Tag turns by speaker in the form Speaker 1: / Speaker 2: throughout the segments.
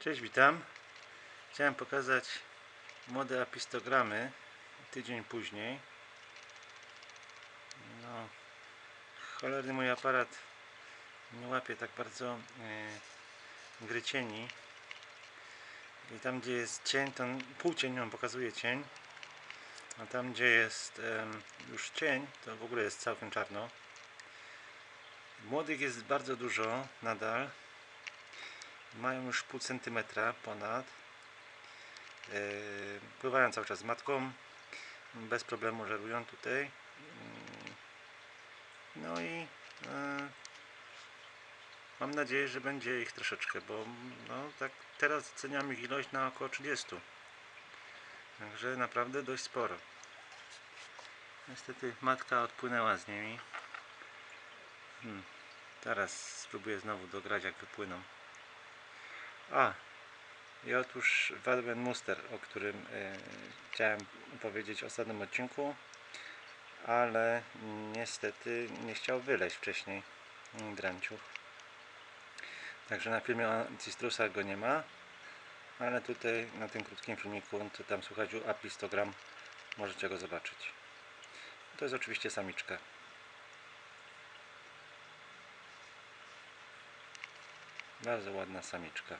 Speaker 1: Cześć, witam. Chciałem pokazać młode apistogramy tydzień później. No, cholerny mój aparat nie łapie tak bardzo e, gry cieni. I tam gdzie jest cień, to półcień on pokazuje cień. A tam gdzie jest em, już cień, to w ogóle jest całkiem czarno. Młodych jest bardzo dużo nadal mają już pół centymetra ponad. Yy, Pływają cały czas z matką. Bez problemu żerują tutaj. Yy, No i yy, mam nadzieję, że będzie ich troszeczkę, bo no, tak teraz oceniam ich ilość na około 30. Także naprawdę dość sporo. Niestety matka odpłynęła z nimi. Hmm. Teraz spróbuję znowu dograć jak wypłyną. A, i otóż Wadman Muster, o którym e, chciałem powiedzieć w ostatnim odcinku, ale niestety nie chciał wyleźć wcześniej mm, Dranciuch. Także na filmie Ancistrusa go nie ma, ale tutaj na tym krótkim filmiku, to tam słuchać apistogram, możecie go zobaczyć. To jest oczywiście samiczka. Bardzo ładna samiczka.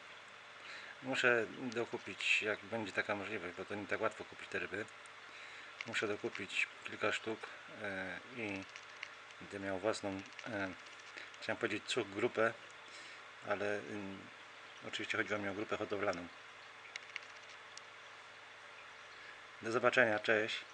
Speaker 1: Muszę dokupić, jak będzie taka możliwość, bo to nie tak łatwo kupić te ryby. Muszę dokupić kilka sztuk e, i będę miał własną, e, chciałem powiedzieć cuch grupę, ale ym, oczywiście chodziło mi o grupę hodowlaną. Do zobaczenia, cześć.